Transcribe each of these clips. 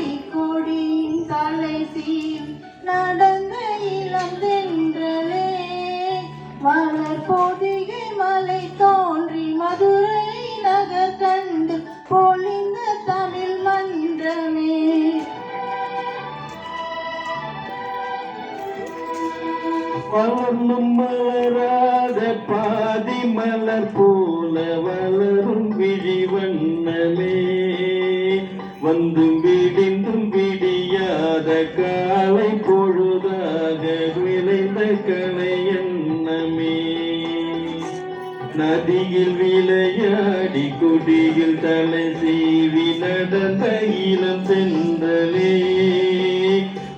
மலராத கொடியின் தலை சீர் நடந்த இளம் தென்றலே மலர் பொதிகை மலை தோன்றி மதுரை நகர் கண்டு பொழிந்த தமிழ் மன்றமே. வளர்ந்தும் மலராத பாதி மலர் போல வளரும் விழிவண்ணமே வந்தும் விடிந்தும் விடியாத காலை பொழுதாக விளைந்த கலை எண்ணமே. நதியில் விளையாடி குடியில் தலை சீவி நடந்த இளம் சென்றலே.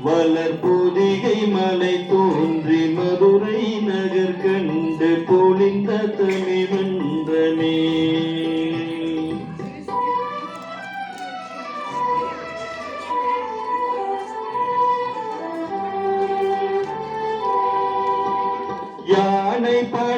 வளர்ப்பு name, but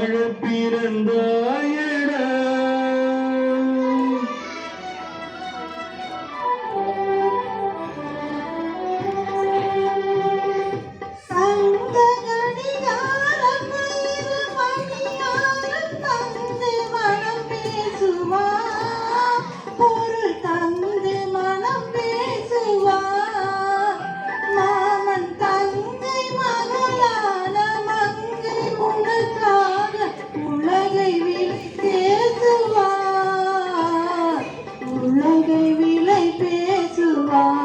வாழ பிறந்தாயடா Bye.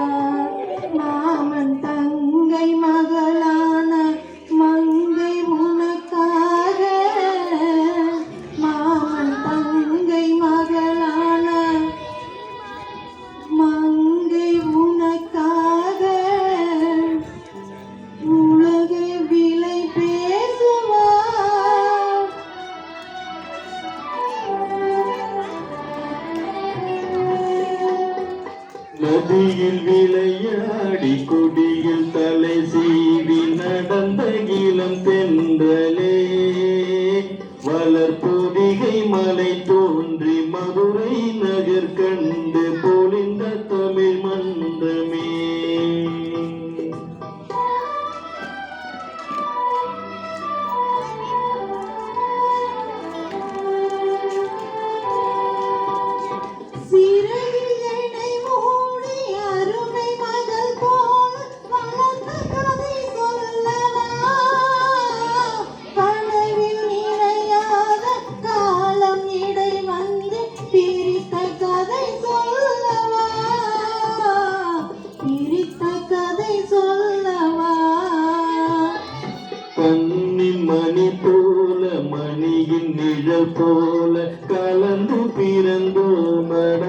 நதியில் விளையாடி கொடியில் தலை சீவி நடந்த இளம் தென்றலே. வளர்ப்பு போல கலந்து பிறந்தோமட.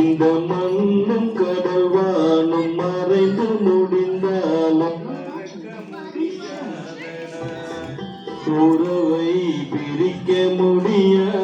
இந்த மண்ணும் கடவானும் மறைந்து முடிந்தாலும் உறவை பிரிக்க முடியாது.